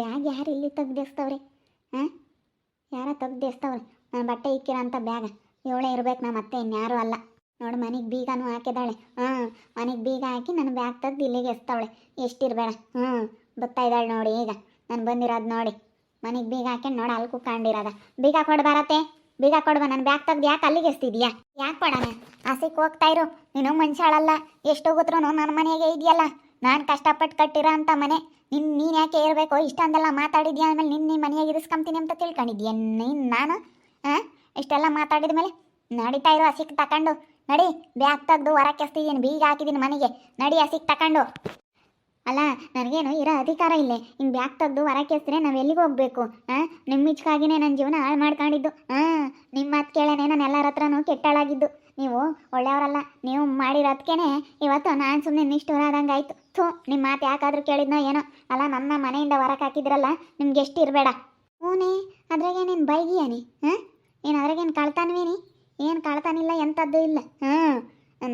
Bag ಯಾರು ಇಲ್ಲಿ ತೆಗ್ದೇಸ್ತವ್ರಿ ಹಾಂ? ಯಾರ ತೆಗ್ದೇಸ್ತವ್ರಿ ನನ್ನ ಬಟ್ಟೆ ಇಕ್ಕಿರೋ ಅಂತ ಬ್ಯಾಗ. ಇವಳೇ ಇರ್ಬೇಕು ನಮ್ಮ ಮತ್ತೆ ಇನ್ಯಾರೂ ಅಲ್ಲ. ನೋಡು ಮನೆಗೆ ಬೀಗನೂ ಹಾಕಿದಾಳೆ ಹಾಂ, ಮನೆಗೆ ಬೀಗ ಹಾಕಿ ನನ್ನ ಬ್ಯಾಗ್ ತೆಗ್ದು ಇಲ್ಲಿಗೆ ಎಸ್ತಾವಳೆ. ಎಷ್ಟಿರಬೇಡ. ಹ್ಞೂ ಬರ್ತಾ ಇದ್ದಾಳೆ ನೋಡಿ ಈಗ. ನಾನು ಬಂದಿರೋದು ನೋಡಿ. ಮನೆಗೆ ಬೀಗ ಹಾಕೊಂಡು ನೋಡಿ ಅಲ್ಲಿ ಕುಕ್ಕೊಂಡಿರೋದ ಬೀಗ ಕೊಡ್ಬಾರತ್ತೆ ಬೀಗ ಕೊಡ್ಬ ನನ್ನ ಬ್ಯಾಗ್ ತೆಗ್ದು ಯಾಕೆ ಅಲ್ಲಿಗೆ ಎಸ್ತಿದ್ಯಾ? ಯಾಕೆ ಕೊಡೋಣ ಹಸಿಕ್ ಹೋಗ್ತಾ ಇರು. ನೀನು ಮನುಷ್ಯಳಲ್ಲ ಎಷ್ಟು ಹೋಗುತ್ತೂ ನನ್ನ ಮನೆಗೆ ಇದೆಯಲ್ಲ. ನಾನು ಕಷ್ಟಪಟ್ಟು ಕಟ್ಟಿರೋ ಅಂತ ಮನೆ. ನಿನ್ ನೀನು ಯಾಕೆ ಇರಬೇಕು ಇಷ್ಟ ಅಂದೆಲ್ಲ ಮಾತಾಡಿದ್ಯಾ? ಆಮೇಲೆ ನಿನ್ನ ಮನೆಯಾಗ ಇರಿಸ್ಕೊಂತೀನಿ ಅಂತ ತಿಳ್ಕೊಂಡಿದ್ಯಾ? ನೀನು ನಾನು? ಹಾಂ ಇಷ್ಟೆಲ್ಲ ಮಾತಾಡಿದ ಮೇಲೆ ನಡೀತಾ ಇರೋ ಹಸಿಕ್ ತಕೊಂಡು. ನಡಿ, ಬ್ಯಾಗ್ ತೆಗ್ದು ಹೊರ ಕೆಸ್ತಿದ್ದೀನಿ ಬೀಗ ಹಾಕಿದ್ದೀನಿ ಮನೆಗೆ. ನಡಿ ಹಸಿಕ್ ತಕೊಂಡು. ಅಲ್ಲ, ನನಗೇನು ಇರೋ ಅಧಿಕಾರ ಇಲ್ಲೇ. ಹಿಂಗೆ ಬ್ಯಾಗ್ ತೆಗ್ದು ಹೊರ ಕೆಸ್ತೀನಿ ನಾವು ಎಲ್ಲಿಗೆ ಹೋಗ್ಬೇಕು? ಹಾಂ ನಿಮ್ಮ ನನ್ ನನ್ನ ಜೀವನ ಹಾಳು ಮಾಡ್ಕೊಂಡಿದ್ದು. ಹಾಂ ನಿಮ್ಮ ಮಾತು ಕೇಳೇನೆ ನಾನು ಎಲ್ಲರ ಹತ್ರನೂ ಕೆಟ್ಟಾಳಾಗಿದ್ದು. ನೀವು ಒಳ್ಳೆಯವರಲ್ಲ, ನೀವು ಮಾಡಿರೋದಕ್ಕೇನೆ ಇವತ್ತು ನಾನು ಸುಮ್ಮನೆ ನಿಷ್ಠುರಾದಂಗೆ ಆಯಿತು ಥೂ ನಿಮ್ಮ ಮಾತು ಯಾಕಾದರೂ ಕೇಳಿದ್ನೋ ಏನೋ. ಅಲ್ಲ, ನನ್ನ ಮನೆಯಿಂದ ಹೊರಗೆ ಹಾಕಿದ್ರಲ್ಲ, ನಿಮ್ಗೆ ಎಷ್ಟು ಇರಬೇಡ. ಹೂನೇ ಅದ್ರಾಗೇನೇನು ಬೈಗಿಯಾನಿ ಹಾಂ? ಏನು ಅದ್ರಾಗೇನು ಕಳ್ತಾನವೇನಿ ಏನು ಕಳ್ತಾನಿಲ್ಲ ಎಂಥದ್ದು ಇಲ್ಲ, ಹಾಂ?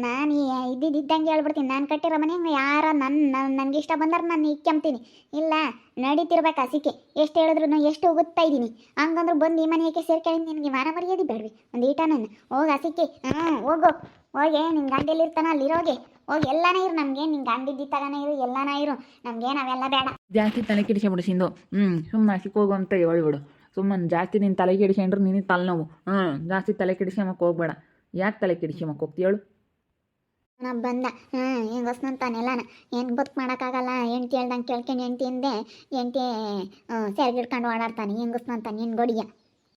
ನಾನು ಇದ್ದಿದ್ದಂಗೆ ಹೇಳ್ಬಿಡ್ತೀನಿ. ನಾನು ಕಟ್ಟಿರೋ ಮನೆ ಯಾರ ನನ್ನ ನನಗೆ ಇಷ್ಟ ಬಂದ್ರೆ ನಾನು ಇಕ್ಕಂಬ್ತೀನಿ ಇಲ್ಲ, ನಡೀತಿರ್ಬೇಕು ಹಸಿಕೆ. ಎಷ್ಟು ಹೇಳಿದ್ರು ಎಷ್ಟು ಹೋಗುತ್ತಾ ಇದ್ದೀನಿ. ಹಂಗಂದ್ರೆ ಬಂದು ಈ ಮನೆಗೆ ಸೇರ್ಕೊಳ್ಳಿ ನಿನಗೆ ವಾರ ಮರ್ಯಾದೆ ಬೇಡ್ರಿ ಒಂದು ಈಟ ನಾನು ಹೋಗಿ ಹಸಿಕೆ. ಹ್ಞೂ ಹೋಗು. ಹೋಗಿ ನಿನ್ನ ಗಂಡಲ್ಲಿರ್ತಾನ ಅಲ್ಲಿರೋಗೆ ಹೋಗಿ, ಎಲ್ಲಾನೇ ಇರು ನಮಗೆ. ನಿನ್ನ ಗಂಡಿದ್ದಿತ್ತಾಗನೇ ತಗನೇ ಇರು, ಎಲ್ಲಾನ ಇರು. ನಮಗೆ ನಾವೆಲ್ಲ ಬೇಡ. ಜಾಸ್ತಿ ತಲೆ ಕೆಡಿಸ್ಬಿಡು ಸಿಂಧು. ಹ್ಞೂ ಸುಮ್ಮನೆ ಹಸಿಕ್ ಹೋಗು ಅಂತ ಹೇಳ್ಬಿಡು. ಸುಮ್ಮನೆ ಜಾಸ್ತಿ ನೀನು ತಲೆ ಕೆಡಿಸ್ಕೊಂಡ್ರೆ ನಿನಗೆ ತಲೆನೋವು. ಹ್ಞೂ ಜಾಸ್ತಿ ತಲೆ ಕೆಡಿಸ್ಕೊಂಬಕ್ಕೆ ಹೋಗ್ಬೇಡ. ಯಾಕೆ ತಲೆ ಕೆಡಿಸ್ಕೊಂಬಕ್ಕೆ ಹೋಗ್ತಿ ಹೇಳು? ನಾ ಬಂದ. ಹ್ಞೂ ಹಿಂಗೆ ಹೊಸ್ನಂತಾನೆಲ್ಲನ ಏನು ಬದುಕು ಮಾಡೋಕ್ಕಾಗಲ್ಲ? ಹೆಂಡ್ತಿ ಹೇಳ್ದಂಗೆ ಕೇಳ್ಕೊಂಡು ಹೆಂಡ್ತಿ ಹಿಂದೆ? ಹೆಂಡ್ತಿ ಸೆರ್ಗಿಡ್ಕೊಂಡು ಓಡಾಡ್ತಾನೆ. ಹೊಸ್ನಂತಾನೆ ನಿನ್ನ ಗೊಡಿಯ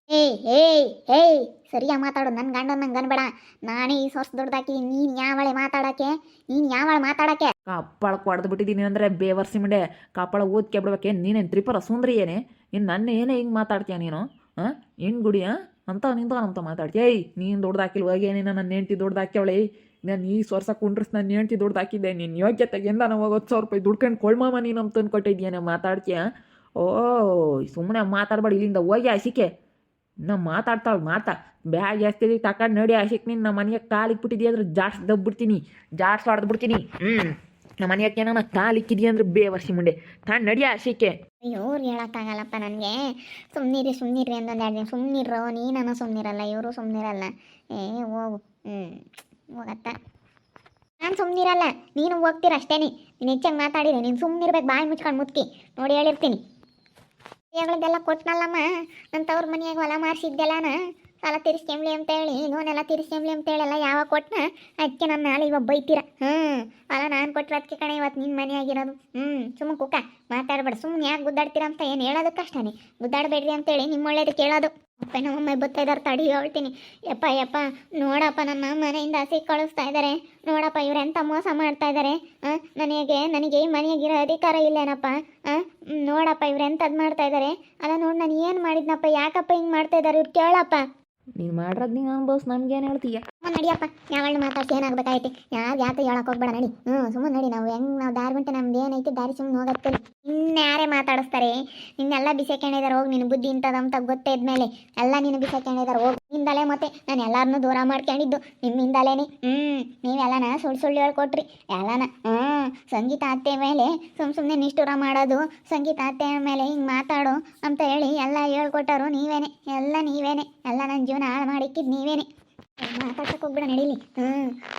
ಏಯ್ ಏಯ್ ಏಯ್, ಸರಿಯಾಗಿ ಮಾತಾಡು. ನನ್ನ ಗಂಡ ನಂಗೆ ಅನ್ಬೇಡ. ನಾನೇ ಈ ಸೊರ್ಸ್ ದೊಡ್ಡದಾಕಿ ನೀನು ಯಾವಳೆ ಮಾತಾಡಕ್ಕೆ? ನೀನು ಯಾವಳೆ ಮಾತಾಡಕ್ಕೆ? ಕಪ್ಪಳ ಕೊಡ್ದು ಬಿಟ್ಟಿದ್ದೀನಿ ಅಂದರೆ ಬೇವರ್ಸಿ ಮಂಡೆ ಕಪ್ಪಳ ಓದ್ಕೆ ಬಿಡ್ಬೇಕೆ ನೀನೇನು ತ್ರಿಪುರ ಸುಂದ್ರಿ ಏನೇ? ಇನ್ನು ನನ್ನ ಏನೇ ಹಿಂಗೆ ಮಾತಾಡ್ತೀಯ ನೀನು? ಹಾಂ ಹೆಣ್ಣು ಗುಡಿಯ? ಅಂತ ನಿಂತ ಅಂತ ಮಾತಾಡ್ತೀಯ? ಏಯ್, ನೀನು ದೊಡ್ಡದಾಕಿಲ್ವಾಗೇನೇನ ಹೋಗಿ ನೀನು ನನ್ನ ಹೆಂಡ್ತಿ ದೊಡ್ಡದಾಕ್ಯವಳೆ ನಾನು ಈ ವರ್ಷ ಕುಂಡ್ರಸ್ ಹೇಳ್ತಿ ಹೆಂಡ್ತಿ ಹಾಕಿದ್ದೆ, ನೀನು ಯೋಗ್ಯತೆಗೆಂದ ನಾವು ಹತ್ತು ಸಾವಿರ ರೂಪಾಯಿ ದುಡ್ಕೊಂಡು ಕೊಳ್ಮಾಮ ನೀನು ಅಂತ ತಂದು ಕೊಟ್ಟಿದ್ಯಾನೆ ಮಾತಾಡ್ತೀಯ? ಓ ಸುಮ್ಮನೆ ಮಾತಾಡ್ಬೇಡ, ಇಲ್ಲಿಂದ ಹೋಗಿ ಆಸಿಕೆ ನಾ ಮಾತಾಡ್ತಾಳೆ ಮಾತಾ ಬ್ಯಾಗ್ ಜಾಸ್ತಿ ತಕೊಂಡು ನಡಿ ಆಶಿಕ್ ನೀನು ನಮ್ಮ ಮನೆಗೆ ಕಾಲಿಗೆ ಬಿಟ್ಟಿದ್ಯಾ ಅಂದ್ರೆ ಜಾಡ್ಸ್ ದಬ್ಬಿಡ್ತೀನಿ ಜಾಡ್ಸ್ ಹೊಡೆದು ಬಿಡ್ತೀನಿ. ಹ್ಞೂ ನಮ್ಮ ಮನೆಗೆ ಏನೋ ಕಾಲಿಕ್ಕಿದ್ಯಾ ಅಂದ್ರೆ ಬೇವರ್ಸಿ ಮುಂಡೆ ತಾನು ನಡಿ ಆಶಿಕೆ ಇವ್ರು ಹೇಳಕ್ಕಾಗಲ್ಲಪ್ಪ ನನಗೆ. ಸುಮ್ಮನಿರಿ ಸುಮ್ಮನಿರಿ ಅಂದೊಂದು ಎರಡು ದಿನ. ಸುಮ್ಮನಿರೋ ನೀನನ್ನ ಸುಮ್ಮನಿರಲ್ಲ ಇವರು ಸುಮ್ಮನಿರಲ್ಲ ಏ, ಹೋಗು. ಹ್ಞೂ ಹೋಗತ್ತ. ನಾನು ಸುಮ್ಮನಿರಲ್ಲ ನೀನು ಹೋಗ್ತೀರ ಅಷ್ಟೇನಿ. ನೀನು ಹೆಚ್ಚಾಗಿ ಮಾತಾಡಿರಿ, ನೀನು ಸುಮ್ಮನಿರ್ಬೇಕು ಬಾಯಿ ಮುಚ್ಕೊಂಡು ಮುತ್ಕಿ. ನೋಡಿ ಹೇಳಿರ್ತೀನಿ. ಹೇಳೋದೆಲ್ಲ ಕೊಟ್ನಲ್ಲಮ್ಮ ನನ್ನ ತವ್ರ ಮನೆಯಾಗ ಹೊಲ ಮಾರಿಸಿದ್ದೆಲ್ಲನ ಸಾಲ ತೀರಿಸ್ಕೊಂಬ್ಲಿ ಅಂತ ಹೇಳಿ ಲೋನೆಲ್ಲ ಎಲ್ಲ ತೀರಿಸ್ಕೊಂಬ್ಲಿ ಅಂತ ಹೇಳಲ್ಲ ಯಾವಾಗ ಕೊಟ್ನ? ಅದಕ್ಕೆ ನನ್ನ ನಾಳೆ ಇವಾಗ ಬೈತೀರ. ಹ್ಞೂ ಅಲ್ಲ ನಾನು ಕೊಟ್ಟರೆ ಅದಕ್ಕೆ ಕಣೆ ಇವತ್ತು ನಿನ್ನ ಮನೆಯಾಗಿರೋದು ಹ್ಞೂ ಸುಮ್ಮ ಕುಕ್ಕ ಮಾತಾಡಬೇಡ ಸುಮ್ಮನೆ ಯಾಕೆ ಗುದ್ದಾಡ್ತೀರ ಅಂತ ಏನು ಹೇಳೋದಕ್ಕೆ ಗುದ್ದಾಡಬೇಡ್ರಿ ಅಂತೇಳಿ ನಿಮ್ಮ ಒಳ್ಳೇದು ಹೇಳೋದು ಅಪ್ಪ ನಮ್ಮಮ್ಮ ಬತ್ತಾ ಇದ್ದಾರೆ ತಡಿ ಹೇಳ್ತೀನಿ. ಯಪ್ಪ ಯಪ್ಪ, ನೋಡಪ್ಪ, ನನ್ನ ಮನೆಯಿಂದ ಹಸಿ ಕಳಿಸ್ತಾ ಇದ್ದಾರೆ ನೋಡಪ್ಪ, ಇವ್ರು ಎಂಥ ಮೋಸ ಮಾಡ್ತಾ ಇದ್ದಾರೆ ನನಗೆ ನನಗೆ ಈ ಮನೆಯಾಗಿರೋ ಅಧಿಕಾರ ಇಲ್ಲೇನಪ್ಪ? ನೋಡಪ್ಪ, ಇವ್ರು ಎಂಥದ್ದು ಮಾಡ್ತಾ ಇದ್ದಾರೆ ಅಲ್ಲ, ನೋಡಿ, ನಾನು ಏನು ಮಾಡಿದ್ನಪ್ಪ? ಯಾಕಪ್ಪ ಹಿಂಗೆ ಮಾಡ್ತಾ ಇದ್ದಾರೆ ಇವ್ರು ಕೇಳಪ್ಪ. ನೀನು ಮಾಡಿರೋದು ನೀನು ಅನ್ಬೋಸ್ ನಮ್ಗೇನು ಹೇಳ್ತೀಯ? ಸುಮ್ಮನೆ ನಡಿಯಪ್ಪ. ಯಾವಳು ಮಾತಾಡ್ಸಿ ಏನಾಗಬೇಕಾಯ್ತು ಯಾರು ಯಾಕೆ ಹೇಳಕ್ ಹೋಗ್ಬೇಡ ನಡಿ. ಹ್ಞೂ ಸುಮ್ಮನೆ ನಡಿ ನಾವು. ಹೆಂಗ್ ನಾವು ದಾರಿ ಬಿಟ್ಟು ನಮ್ದು ಏನೈತಿ ದಾರಿ ಸುಮ್ಮನೆ ಹೋಗತ್ತೆ ಇನ್ಯಾರೇ ಮಾತಾಡಿಸ್ತಾರೆ? ನಿನ್ನೆಲ್ಲ ಬಿಸಾಕೊಂಡಿದ್ದಾರೆ ಹೋಗಿ ನಿನ್ನ ಬುದ್ಧಿ ಇಂಥದಂತ ಗೊತ್ತೇ ಇದ್ಮೇಲೆ ಎಲ್ಲ ನೀನು ಬಿಸಾಕೊಂಡಿದ್ದಾರೆ ಹೋಗಿ ನಿಂದಲೇ ಮತ್ತೆ ನಾನು ಎಲ್ಲರನ್ನೂ ದೂರ ಮಾಡ್ಕೊಂಡಿದ್ದು ನಿಮ್ಮಿಂದಲೇನೆ. ಹ್ಞೂ ನೀವೆಲ್ಲನ ಸುಳ್ಳು ಸುಳ್ಳು ಹೇಳ್ಕೊಟ್ರಿ. ಎಲ್ಲನ. ಹ್ಞೂ ಸಂಗೀತ ಅತ್ತೆ ಮೇಲೆ ಸುಮ್ಮ ಸುಮ್ಮನೆ ನಿಷ್ಠುರ ಮಾಡೋದು. ಸಂಗೀತ ಅತ್ತೆ ಮೇಲೆ ಹಿಂಗೆ ಮಾತಾಡು ಅಂತ ಹೇಳಿ ಎಲ್ಲ ಹೇಳ್ಕೊಟ್ಟರು ನೀವೇನೆ. ಎಲ್ಲ ನೀವೇನೆ. ಎಲ್ಲ ನನ್ನ ಜೀವನ ಹಾಳು ಮಾಡಿಕ್ಕಿದ್ದು ನೀವೇನೆ. ಮಾತಾಡ್ಸಕ್ ಹೋಗ್ಬೇಡ ನಡೀಲಿ. ಹ್ಞೂ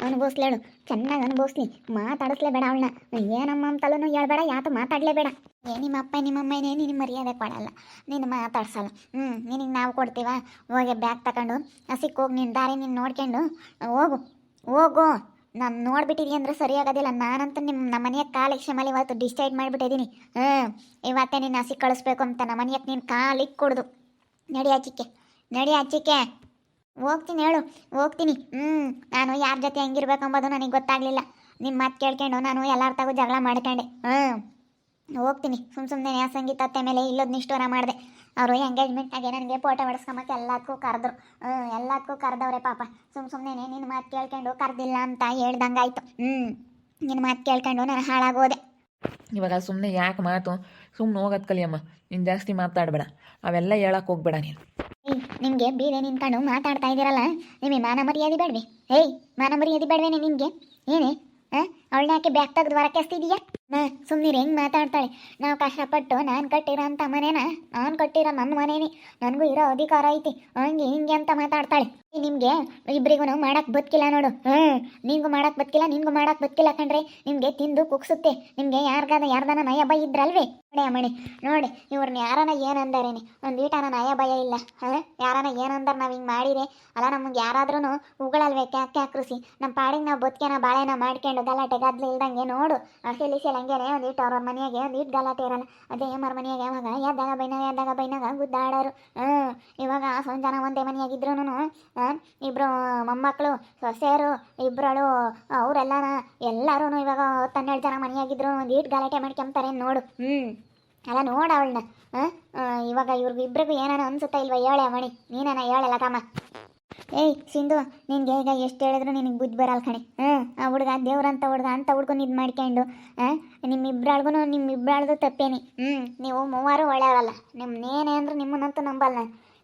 ಅನುಭವಿಸ್ಲೇಳು ಚೆನ್ನಾಗಿ ಅನುಭವಿಸ್ಲಿ. ಮಾತಾಡಿಸ್ಲೇ ಬೇಡ ಅವಳನ್ನ. ಏನಮ್ಮ ಅಂತಲೂ ಹೇಳ್ಬೇಡ ಯಾತು ಮಾತಾಡಲೇಬೇಡ ಏ ನಿಮ್ಮ ಅಪ್ಪ ನಿಮ್ಮಮ್ಮ ಏನೇ ನಿನ್ನ ಮರ್ಯಾದೆ ಕೊಡಲ್ಲ. ನೀನು ಮಾತಾಡ್ಸಲ್ಲ. ಹ್ಞೂ ನಿನಗೆ ನಾವು ಕೊಡ್ತೀವ? ಹೋಗಿ ಬ್ಯಾಗ್ ತಗೊಂಡು, ಹಸಿಕ್ ಹೋಗಿ ನಿನ್ನ ದಾರಿ ನೀನು ನೋಡ್ಕೊಂಡು, ಹೋಗು. ಹೋಗು. ನಾನು ನೋಡ್ಬಿಟ್ಟಿದೀನಿ ಅಂದ್ರೆ ಸರಿಯಾಗೋದಿಲ್ಲ ನಾನಂತೂ ನಿಮ್ಮ ನಮ್ಮ ಮನೆಯ ಕಾಲು ಶಮಲಿ ಇವತ್ತು ಡಿಸೈಡ್ ಮಾಡಿಬಿಟ್ಟಿದ್ದೀನಿ ಹ್ಞೂ ಇವತ್ತೇ ನಿನ್ನ ಹಸಿ ಕಳಿಸ್ಬೇಕು ಅಂತ ನಮ್ಮ ಮನೆಯಾಗ ನೀನು ಕಾಲಿಗೆ ಕೊಡ್ದು. ನಡಿ ಆಚಿಕೆ ನಡಿ ಆಚಿಕೆ ಹೋಗ್ತೀನಿ ಹೇಳು, ಹೋಗ್ತೀನಿ. ಹ್ಞೂ ನಾನು ಯಾರ ಜೊತೆ ಹೆಂಗಿರ್ಬೇಕು ಅಂಬೋದು ನನಗೆ ಗೊತ್ತಾಗಲಿಲ್ಲ. ನಿಮ್ಮ ಮಾತು ಕೇಳ್ಕೊಂಡು ನಾನು ಎಲ್ಲರ ತಗೋ ಜಗಳ ಮಾಡ್ಕೊಂಡೆ. ಹ್ಞೂ ಹೋಗ್ತೀನಿ. ಸುಮ್ಮ ಸುಮ್ಮನೆ ಸಂಗೀತ ಅತ್ತೆ ಮೇಲೆ ಇಲ್ಲೊಂದು ನಿಷ್ಠೂರ ಮಾಡಿದೆ. ಅವರು ಎಂಗೇಜ್ಮೆಂಟ್ನಾಗೆ ನನಗೆ ಫೋಟೋ ಹೊಡೆಸ್ಕೊಂಬಕ್ಕೆ ಎಲ್ಲದಕ್ಕೂ ಕರೆದ್ರು. ಹ್ಞೂ ಎಲ್ಲದಕ್ಕೂ ಕರೆದವ್ರೆ ಪಾಪ. ಸುಮ್ಮ ಸುಮ್ಮನೆ ನಿನ್ನ ಮಾತು ಕೇಳ್ಕೊಂಡು ಕರೆದಿಲ್ಲ ಅಂತ ಹೇಳ್ದಂಗಾಯ್ತು. ಹ್ಞೂ ನಿನ್ನ ಮಾತು ಕೇಳ್ಕೊಂಡು ನಾನು ಹಾಳಾಗೋದೆ. ಇವಾಗ ಸುಮ್ಮನೆ ಯಾಕೆ ಮಾತು? ಸುಮ್ಮನೆ ಹೋಗೋದು ಕಲಿಯಮ್ಮ. ನೀನು ಜಾಸ್ತಿ ಮಾತಾಡಬೇಡ. ಅವೆಲ್ಲ ಹೇಳಕ್ಕೆ ಹೋಗ್ಬೇಡ ನೀನು. ನಿಮಗೆ ಬೀದೆ ನಿಂತ್ಕೊಂಡು ಮಾತಾಡ್ತಾ ಇದ್ದೀರಲ್ಲ? ನಿಮಗೆ ಮಾನ ಮರ್ಯಾದೆ ಬೇಡವೆ. ಏಯ್, ಮಾನ ಮರ್ಯಾದೆ ಬೇಡವೇನೆ ನಿಮಗೆ? ಏನೇ? ಹಾಂ ಅವಳನ್ನ ಯಾಕೆ ಬ್ಯಾಗ್ ತೆಗೆದು ಹೊರಕ್ಕೆ ಎಸ್ತಿದೀಯಾ? ನಾ ಸುಮ್ಮನೆ ಹೆಂಗೆ ಮಾತಾಡ್ತಾಳೆ? ನಾವು ಕಷ್ಟಪಟ್ಟು ನಾನು ಕಟ್ಟಿರೋ ಅಂತ ಮನೇನ? ನಾನು ಕಟ್ಟಿರೋ ನನ್ನ ಮನೇನೆ. ನನಗೂ ಇರೋ ಅಧಿಕಾರ ಐತಿ. ಹಂಗೆ ಹಿಂಗೆ ಅಂತ ಮಾತಾಡ್ತಾಳೆ. ನಿಮಗೆ ಇಬ್ಬರಿಗೂ ಮಾಡಕ್ಕೆ ಬದುಕಿಲ್ಲ ನೋಡು. ಹ್ಮ್. ನಿಂಗೂ ಮಾಡಕ್ ಬದುಕಿಲ್ಲ ನಿನ್ಗೂ ಮಾಡಕ್ಕೆ ಬದುಕಿಲ್ಲ ಕಣ್ರಿ. ನಿಮಗೆ ತಿಂದು ಕುಗ್ಸುತ್ತೆ. ನಿಮಗೆ ಯಾರಿಗಾದ ಯಾರ್ದಾನ ನಯ ಭಯ ಇದ್ರಲ್ವೇ? ನೋಡಿ ಅಮ್ಮಣಿ, ನೋಡಿ ಇವ್ರನ್ನ ಯಾರನ ಏನಂದಾರೇನೆ? ಒಂದು ಈಟನ ನಯ ಭಯ ಇಲ್ಲ. ಹಾಂ? ಯಾರನ ಏನಂದಾರ ನಾವು ಹಿಂಗ್ ಮಾಡಿದೆ ಅಲ್ಲ ನಮಗೆ ಯಾರಾದ್ರೂ ಉಗಳಲ್ವೇ? ಕ್ಯಾಕ್ ಕೃಷಿ? ನಮ್ಮ ಪಾಡಿಗೆ ನಾವು ಬದುಕೇನ ಬಾಳೆನ ಮಾಡ್ಕೊಂಡು ಗಲಾಟೆ ಗದ್ಲ ಇಲ್ದಂಗೆ ನೋಡು. ಅಸಲಿ ಹಂಗೇನೆ ಒಂದ್ ಈಟ ಅವ್ರ ಮನೆಯಾಗೆ ಒಂದ್ ಇಟ್ಟು ಗಲಾಟೆ ಇರಲ್ಲ. ಅದೇ ಮರ ಮನೆಯಾಗೆ ಯಾವಾಗ ಎದ್ದಾಗ ಬೈನಾಗ ಎದ್ದಾಗ ಬೈನಾಗ ಗುದ್ದಾಡೋರು. ಹ್ಞೂ ಇವಾಗ ಸಂಜಾನ ಜನ ಒಂದೇ ಮನೆಯಾಗಿದ್ರು ಇಬ್ಬರು ಮೊಮ್ಮಕ್ಕಳು ಸೊಸೆಯರು ಇಬ್ಬರಳು ಅವರೆಲ್ಲನ ಎಲ್ಲರೂ ಇವಾಗ ಹನ್ನೆರಡು ಜನ ಮನೆಯಾಗಿದ್ರು, ಒಂದು ಈಟ್ ಗಲಾಟೆ ಮಾಡ್ಕೊಂತಾರೆ ನೋಡು. ಹ್ಞೂ ಅಲ್ಲ ನೋಡು ಅವಳನ್ನ. ಇವಾಗ ಇವ್ರಿಗೂ ಇಬ್ರಿಗೂ ಏನಾನ ಅನ್ಸುತ್ತಾ ಇಲ್ವಾ? ಹೇಳೆ ಮಣಿ. ನೀನೇನ ಹೇಳಲ್ಲ ತಮ್ಮ. ಏಯ್, ಸಿಂಧು, ನಿನ್ಗೆ ಈಗ ಎಷ್ಟು ಹೇಳಿದ್ರು ನಿನಗೆ ಬುದ್ಧಿ ಬರಲ್ಲ ಕಣೆ. ಹ್ಞೂ ಆ ಹುಡುಗ ದೇವ್ರಂತ ಹುಡುಗ ಅಂತ ಹುಡ್ಕೊಂಡು ಇದು ಮಾಡ್ಕೊಂಡು. ಹಾಂ ನಿಮ್ಮಿಬ್ರಾಳ್ಗೂ ನಿಮ್ಮಿಬ್ರಾಳ್ದು ತಪ್ಪೇನಿ. ಹ್ಞೂ ನೀವು ಮೂವರು ಒಳ್ಳೆಯವರಲ್ಲ. ನಿಮ್ಮನ್ನೇನೇ ಅಂದ್ರೆ ನಿಮ್ಮನ್ನಂತೂ ನಂಬಲ್ಲ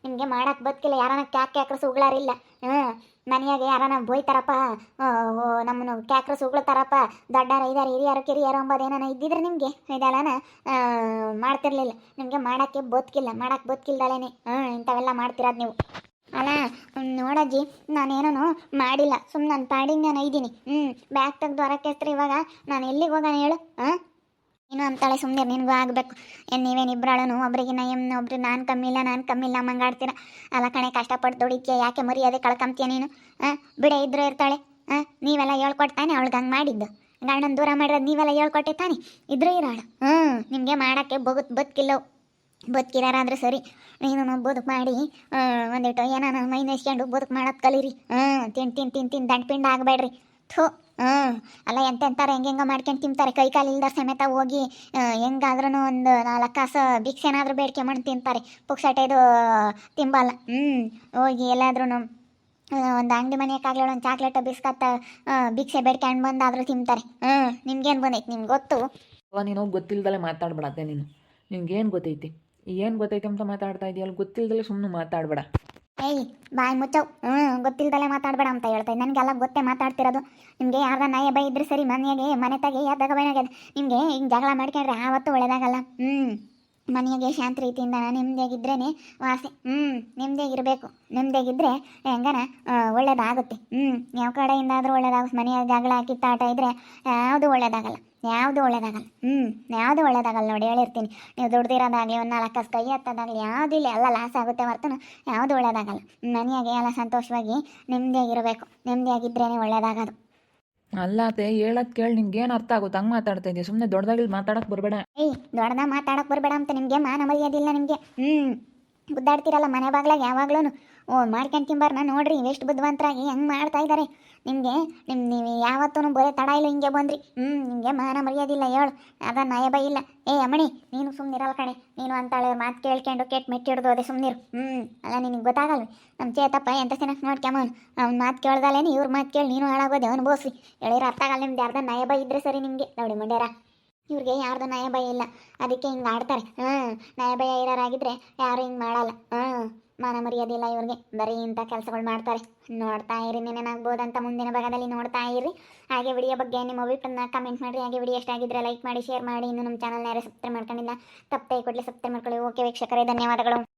ನಾನು ನಿಮಗೆ ಮಾಡಕ್ಕೆ ಬದುಕಿಲ್ಲ, ಯಾರನ ಕ್ಯಾಕ್ ಕ್ಯಾಕ್ರಸ್ ಉಗಳಾರಿಲ್ಲ. ಹ್ಞೂ ಮನೆಯಾಗೆ ಯಾರನ್ನ ಬೋಯ್ತಾರಪ್ಪ ನಮ್ಮನ್ನು ಕ್ಯಾಕ್ರಸ್ ಉಗ್ಳತಾರಪ್ಪ ದೊಡ್ಡಾರ ಐದಾರು ಹಿರಿಯರು, ಕಿರಿಯಾರು ಏನಾನ ಇದ್ದಿದ್ರೆ ನಿಮಗೆ? ಇದೆಲ್ಲನ ಮಾಡ್ತಿರ್ಲಿಲ್ಲ. ನಿಮಗೆ ಮಾಡೋಕ್ಕೆ ಬದುಕಿಲ್ಲ ಮಾಡಕ್ಕೆ ಬದುಕಿಲ್ದಲೇನೆ. ಹ್ಞೂ ಇಂಥವೆಲ್ಲ ಮಾಡ್ತಿರೋದು ನೀವು. ಅಲ್ಲ ನೋಡಜ್ಜಿ ನಾನೇನೂ ಮಾಡಿಲ್ಲ. ಸುಮ್ಮನೆ ನಾನು ಪಾಡಿಗೆ ನಾನು ಇದ್ದೀನಿ. ಹ್ಞೂ ಬ್ಯಾಗ್ ತೆಗೆದು ಹೊರಕ್ಕೆ ಇವಾಗ. ನಾನು ಎಲ್ಲಿಗೆ ಹೋಗೋಣ ಹೇಳು, ಹಾಂ? ನೀನು ಅಂತಾಳೆ ಸುಮ್ಮನೆ ನಿನಗೂ ಆಗಬೇಕು. ಏನು ನೀವೇನು ಇಬ್ಬರಾಳನು ಒಬ್ರಿಗೆ ನಾ ಎಂ ಒಬ್ರು ನಾನು ಕಮ್ಮಿ ಇಲ್ಲ, ನಾನು ಕಮ್ಮಿ ಇಲ್ಲ ಮಂಗಾಡ್ತೀರ ಅಲ್ಲ ಕಣೆ, ಕಷ್ಟಪಟ್ಟು ದುಡಿತೀಯ, ಯಾಕೆ ಮರ್ಯಾದೆ ಕಳ್ಕೊಂತೀಯ ನೀನು? ಹಾಂ ಬಿಡೆ ಇದ್ರು ಇರ್ತಾಳೆ. ಹಾಂ ನೀವೆಲ್ಲ ಹೇಳ್ಕೊಡ್ತಾನೆ ಅವಳು ಹಂಗೆ ಮಾಡಿದ್ದು. ಗಂಡನ ದೂರ ಮಾಡಿರೋದು ನೀವೆಲ್ಲ ಹೇಳ್ಕೊಟ್ಟೆ ತಾನೆ ಇದ್ರೂ ಇರಾಳು. ಹ್ಞೂ ನಿಮಗೆ ಮಾಡೋಕ್ಕೆ ಬದುಕ್ ಬದುಕಿಲ್ಲವು. ಬದುಕಿದಾರಾದ್ರೆ ಸರಿ. ನೀನು ಬದುಕು ಮಾಡಿ ಒಂದಿಟ್ಟು ಏನಾನ ಮೈ ನೆಸ್ಕೊಂಡು ಬದುಕು ಮಾಡೋದು ಕಲೀರಿ. ಹ್ಞೂ ತಿನ್ ತಿನ್ ತಿನ್ ತಿನ್ ದಂಡ ಪಿಂಡ ಆಗಬೇಡ್ರಿ. ಥೂ ಹ್ಞೂ ಅಲ್ಲ ಎಂತೆಂತಾರೆ ಹೆಂಗೆ ಹೆಂಗೆ ಮಾಡ್ಕೊಂಡು ತಿಂತಾರೆ. ಕೈ ಕಾಲು ಇಲ್ದಾರ ಸಮೇತ ಹೋಗಿ ಹೆಂಗಾದ್ರೂ ಒಂದು ನಾಲ್ಕು ಕಾಸು ಭಿಕ್ಷೆ ಏನಾದರೂ ಮಾಡಿ ತಿಂತಾರೆ. ಪುಕ್ಸಟೆದು ತಿಂಬಲ್ಲ. ಹ್ಞೂ ಹೋಗಿ ಎಲ್ಲಾದ್ರೂ ಒಂದು ಅಂಗಡಿ ಮನೆಯಕ್ಕಾಗಲಿ ಒಂದು ಚಾಕ್ಲೇಟ್, ಬಿಸ್ಕತ್ ಭಿಕ್ಷೆ ಬೇಡ್ಕೊಂಡು ಬಂದಾದರೂ ತಿಂತಾರೆ. ಹ್ಞೂ ನಿಮ್ಗೇನು ಬಂದೈತೆ? ನಿಮ್ಗೆ ಗೊತ್ತು? ನೀನು ಗೊತ್ತಿಲ್ಲದಲ್ಲೇ ಮಾತಾಡ್ಬೇಡತ್ತೆ ನೀನು. ನಿನ್ಗೇನು ಗೊತ್ತೈತಿ? ಏನು ಗೊತ್ತೈತೆ ಅಂತ ಮಾತಾಡ್ತಾ ಇದೆಯಲ್ಲ ಗೊತ್ತಿಲ್ಲದಲ್ಲೇ ಸುಮ್ಮನೆ ಮಾತಾಡಬೇಡ. ಏಯ್ ಬಾಯ್ ಮುಚ್ಚವ್ ಹ್ಞೂ ಗೊತ್ತಿಲ್ದಲೆ ಮಾತಾಡಬೇಡ ಅಂತ ಹೇಳ್ತಾ ನನಗೆಲ್ಲ ಗೊತ್ತೇ ಮಾತಾಡ್ತಿರೋದು. ನಿಮಗೆ ಯಾರ್ದ ನಾಯ ಬೈ ಇದ್ರೆ ಸರಿ, ಮನೆಗೆ, ಮನೆ ತಾಗೆ ಯಾದಾಗ ಬೈನಾಗ ನಿಮಗೆ ಹಿಂಗೆ ಜಗಳ ಮಾಡ್ಕೊಂಡ್ರೆ ಆವತ್ತು ಒಳ್ಳೇದಾಗಲ್ಲ. ಹ್ಞೂ ಮನೆಗೆ ಶಾಂತ ರೀತಿಯಿಂದ ನೆಮ್ಮದಿಯಾಗಿದ್ರೇ ವಾಸಿ. ಹ್ಞೂ ನೆಮ್ಮದಿಯಾಗಿರಬೇಕು ನೆಮ್ಮದಿಯಾಗಿದ್ದರೆ ಹೆಂಗನ ಒಳ್ಳೇದಾಗುತ್ತೆ. ಹ್ಞೂ ಯಾವ ಕಡೆಯಿಂದಾದರೂ ಒಳ್ಳೇದಾಗುತ್ತೆ. ಮನೆಯ ಜಗಳ, ಕಿತ್ತಾಟ ಇದ್ದರೆ ಯಾವುದು ಒಳ್ಳೇದಾಗಲ್ಲ. ಯಾವುದು ಒಳ್ಳೇದಾಗಲ್ಲ. ಹ್ಞೂ ಯಾವುದು ಒಳ್ಳೇದಾಗಲ್ಲ ನೋಡಿ ಹೇಳಿರ್ತೀನಿ. ನೀವು ದುಡ್ದಿರೋದಾಗಲಿ ಒಂದು ನಾಲ್ಕು ಕೈ ಎತ್ತೋದಾಗಲಿ ಯಾವುದೂ ಇಲ್ಲ ಎಲ್ಲ ಲಾಸ್ ಆಗುತ್ತೆ ಹೊರತು ಯಾವುದು ಒಳ್ಳೇದಾಗಲ್ಲ. ಮನೆಯಾಗೆ ಎಲ್ಲ ಸಂತೋಷವಾಗಿ ನೆಮ್ಮದಿಯಾಗಿರಬೇಕು ನೆಮ್ಮದಿಯಾಗಿದ್ರೇ ಒಳ್ಳೇದಾಗೋದು. ಅಲ್ಲಾತೆ ಹೇಳೋದು ಕೇಳಿ ಏನು ಅರ್ಥ ಆಗುತ್ತೆ ಹಂಗೆ ಮಾತಾಡ್ತಾ ಇದೆಯಾ? ಸುಮ್ಮನೆ ದೊಡ್ಡದಾಗಿ ಮಾತಾಡಕ್ಕೆ ಬರಬೇಡ. ಏಯ್ ದೊಡ್ಡದಾಗ ಮಾತಾಡಕ್ಕೆ ಬರಬೇಡ ಅಂತ ನಿಮಗೆ ಮಾನ ಮರ್ಯಾದಿಲ್ಲ ನಿಮಗೆ. ಹ್ಞೂ ಗುದ್ದಾಡ್ತಿರಲ್ಲ, ಮನೆ ಬಾಗ್ಲಾಗ ಯಾವಾಗ್ಲೂ ಓ ಮಾಡ್ಕೊಂಡು ತಿಂಬಾರ್ನ? ನೋಡ್ರಿ ಎಷ್ಟು ಬುದ್ಧಿವಂತರಾಗಿ ಹೆಂಗೆ ಮಾಡ್ತಾ ಇದ್ದಾರೆ ನಿಮಗೆ ನಿಮ್ಮ ನೀವು ಯಾವತ್ತೂ ಬರೇ ತಡ ಇಲ್ಲ, ಹಿಂಗೆ ಬಂದ್ರಿ. ಹ್ಞೂ ನಿಮಗೆ ಮಾನ ಮರ್ಯಾದಿಲ್ಲ, ಹೇಳು. ಅದ ನಯಬ ಇಲ್ಲ. ಏ, ಅಮ್ಮಣಿ, ನೀನು ಸುಮ್ಮನಿರಲ್ಲ ಕಣೆ. ನೀನು ಅಂತಾಳೆ ಮಾತು ಕೇಳ್ಕೊಂಡು ಕೆಟ್ಟ ಮೆಟ್ಟಿಡ್ದು ಅದೇ ಸುಮ್ಮನಿರು ಹ್ಞೂ ಅಲ್ಲ, ನಿನಗೆ ಗೊತ್ತಾಗಲ್ವಿ? ನಮ್ಮ ಚೇತಪ್ಪ ಎಂತ ಚೆನ್ನಾಗಿ ನೋಡ್ಕೊಂಬನು ಅವ್ನು? ಮಾತು ಕೇಳ್ದಲೇನು ಇವ್ರ ಮಾತು ಕೇಳಿ ನೀನು ಹಾಳಾಗೋದೆ ಬೋಸ್ರಿ. ಹೇಳಿರ ಅರ್ಥ ಆಗಲ್ಲ ನಿಮ್ದು ಯಾರ್ದ ನಯಬ ಇದ್ರೆ ಸರಿ ನಿಮಗೆ. ನೋಡಿ, ಮಂಡ್ಯಾರ. ಇವ್ರಿಗೆ ಯಾರ್ದು ನಯ ಭಯ ಇಲ್ಲ. ಅದಕ್ಕೆ ಹಿಂಗೆ ಆಡ್ತಾರೆ. ಹಾಂ ನಯ ಭಯ ಇರೋರಾಗಿದ್ರೆ ಯಾರು ಹಿಂಗೆ ಮಾಡಲ್ಲ. ಹಾಂ ಮಾನ ಮರ್ಯಾದಿಲ್ಲ ಇವ್ರಿಗೆ. ಬರೀ ಇಂಥ ಕೆಲಸಗಳು ಮಾಡ್ತಾರೆ. ನೋಡ್ತಾ ಇರಿ ಅಂತ ಮುಂದಿನ ಭಾಗದಲ್ಲಿ ನೋಡ್ತಾ ಇರಿ. ಹಾಗೆ ವಿಡಿಯೋ ಬಗ್ಗೆ ನಿಮ್ಮ ಅಭಿಪ್ರಾಯ ಕಮೆಂಟ್ ಮಾಡಿರಿ. ಹಾಗೆ ವಿಡಿಯೋ ಎಷ್ಟಾಗಿದ್ರೆ ಲೈಕ್ ಮಾಡಿ ಶೇರ್ ಮಾಡಿ. ಇನ್ನು ನಮ್ಮ ಚಾನಲ್ನ ಯಾರು ಸಬ್ಸ್ಕ್ರೈಬ್ ಮಾಡ್ಕೊಂಡಿಲ್ಲ ತಪ್ಪೇ ಕೊಡಲಿ ಸಬ್ಸ್ಕ್ರೈಬ್ ಮಾಡ್ಕೊಳ್ಳಿ. ಓಕೆ ವೀಕ್ಷಕರೇ, ಧನ್ಯವಾದಗಳು.